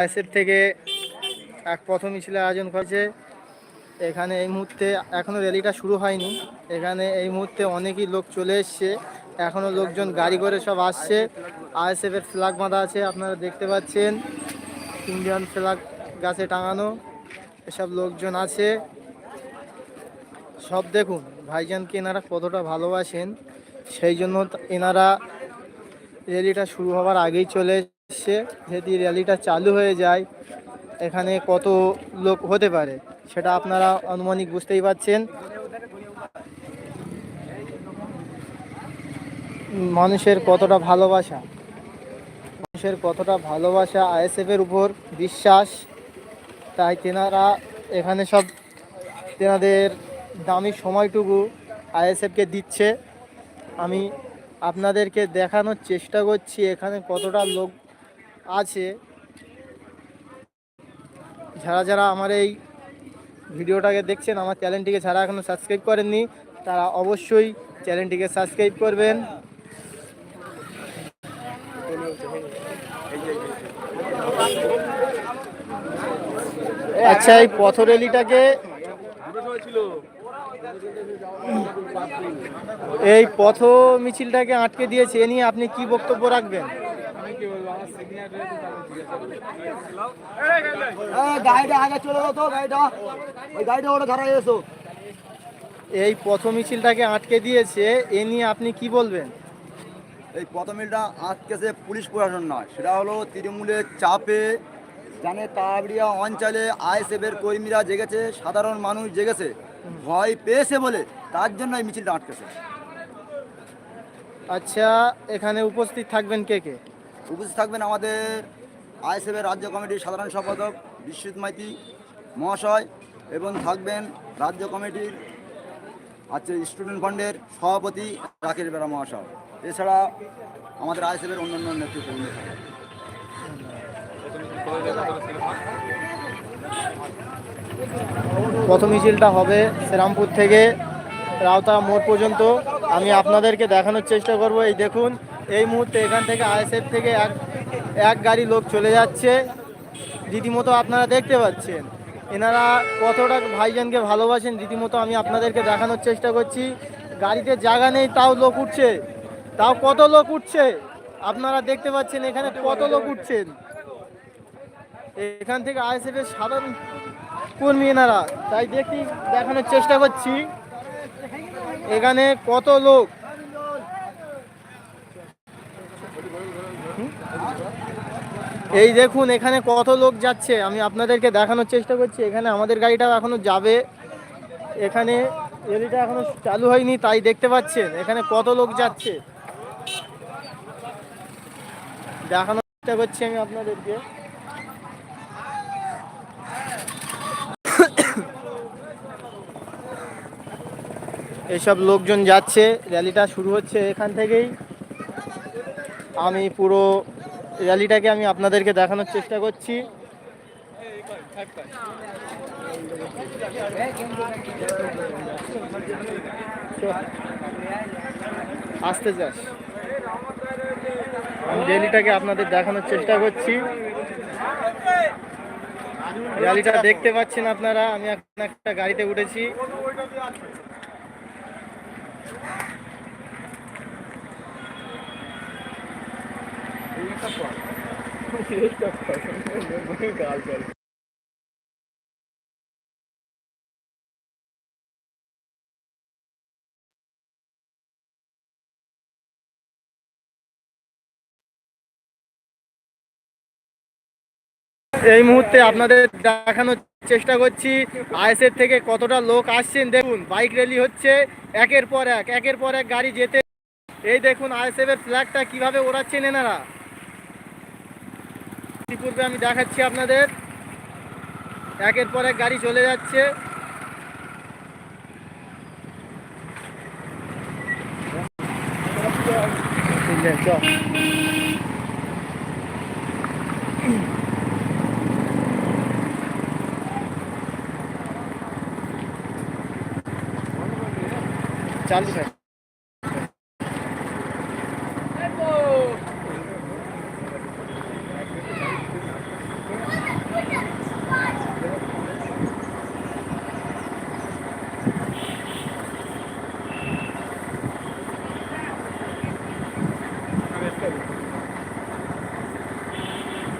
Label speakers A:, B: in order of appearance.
A: ISF থেকে এক প্রথম মিছিলের আয়োজন করেছে এখানে এই মুহূর্তে এখনও র্যালিটা শুরু হয়নি। এখানে এই মুহূর্তে অনেকই লোক চলে এসছে। এখনও লোকজন গাড়ি করে সব আসছে। আইএসএফ এর ফ্ল্যাগ বাঁধা আছে, আপনারা দেখতে পাচ্ছেন। ইন্ডিয়ান ফ্ল্যাগ গাছে টাঙানো। এসব লোকজন আছে। সব দেখুন, ভাইজানকে এনারা কতটা ভালোবাসেন। সেই জন্য এনারা র্যালিটা শুরু হওয়ার আগেই চলে এসছে যদি র্যালিটা চালু হয়ে যায়, এখানে কত লোক হতে পারে, সেটা আপনারা আনুমানিক বুঝতেই পারছেন। মানুষের কতটা ভালোবাসা, মানুষের কতটা ভালোবাসা আইএসএফ এর উপর বিশ্বাস, তাই তেনারা এখানে সব তেনাদের দামি সময়টুকু আইএসএফকে দিচ্ছে। আমি আপনাদেরকে দেখানোর চেষ্টা করছি এখানে কতটা লোক আছে। যারা যারা আমার এই ভিডিওটাকে দেখছেন, আমার চ্যানেলটিকে যারা এখনও সাবস্ক্রাইব করেননি, তারা অবশ্যই চ্যানেলটিকে সাবস্ক্রাইব করবেন। আচ্ছা এই পথ রেলিটাকে এই পথ মিছিলটাকে আটকে দিয়েছে, এ নিয়ে আপনি কি বক্তব্য রাখবেন?
B: গাড়িটা আগে চলে যেত গাড়িটা। ওই গাড়িটা ওটা ধরা এসো।
A: এই পথ মিছিলটাকে আটকে দিয়েছে এ নিয়ে আপনি কি বলবেন?
B: এই প্রথমিলটা আজকেছে পুলিশ প্রশাসন নয় সেটা হলো তৃণমূলের চাপে জানে তাবড়িয়া অঞ্চলে আইএসএফের কর্মীরা জেগেছে সাধারণ মানুষ জেগেছে ভয় পেয়েছে বলে তার জন্য এই মিছিলটা আটকেছে।
A: আচ্ছা এখানে উপস্থিত থাকবেন কে কে?
B: উপস্থিত থাকবেন আমাদের আইএসএফের রাজ্য কমিটির সাধারণ সম্পাদক বিশ্বজিৎ মাইতি মহাশয় এবং থাকবেন রাজ্য কমিটির আছে স্টুডেন্ট ফান্ডের সভাপতি রাকেশ বেরা মহাশয়। এছাড়া আমাদের আইএসএফের অন্যান্য থাকবে
A: প্রথম মিছিলটা হবে শ্রীরামপুর থেকে রাউতা মোড় পর্যন্ত। আমি আপনাদেরকে দেখানোর চেষ্টা করব। এই দেখুন এই মুহূর্তে এখান থেকে আইএসএফ থেকে এক এক গাড়ি লোক চলে যাচ্ছে। রীতিমতো আপনারা দেখতে পাচ্ছেন। এনারা কতটা ভাইজানকে ভালোবাসেন রীতিমতো আমি আপনাদেরকে দেখানোর চেষ্টা করছি। গাড়িতে জায়গা নেই, তাও লোক উঠছে। তাও কত লোক উঠছে? আপনারা দেখতে পাচ্ছেন এখানে কত লোক উঠছেন। এখান থেকে আইএসএফ এর সাধারণ কর্মী এনারা। তাই দেখি, দেখানোর চেষ্টা করছি। এখানে কত লোক? হুম? এই দেখুন, এখানে কত লোক যাচ্ছে। আমি আপনাদেরকে দেখানোর চেষ্টা করছি। এখানে আমাদের গাড়িটা এখনও যাবে। এখানে রেলিটা এখনও চালু হয়নি, তাই দেখতে পাচ্ছেন। এখানে কত লোক যাচ্ছে। দেখানোর চেষ্টা করছি আমি আপনাদেরকে। এসব লোকজন যাচ্ছে। র্যালিটা শুরু হচ্ছে এখান থেকেই। আমি পুরো র্যালিটাকে আমি আপনাদেরকে দেখানোর চেষ্টা করছি। আসতে যাস। আমি র্যালিটাকে আপনাদের দেখানোর চেষ্টা করছি। র্যালিটা দেখতে পাচ্ছেন আপনারা, আমি একটা গাড়িতে উঠেছি। এই মুহূর্তে আপনাদের দেখানোর চেষ্টা করছি, আইএসএফ থেকে কতটা লোক আসছেন দেখুন, বাইক র্যালি হচ্ছে, একের পর এক, একের পর এক গাড়ি যেতে। এই দেখুন, আইএসএফ এর ফ্ল্যাগটা কীভাবে ওড়াচ্ছেন এনারা। ইতিপূর্বে আমি দেখাচ্ছি আপনাদের। একের পর এক গাড়ি চলে যাচ্ছে। চল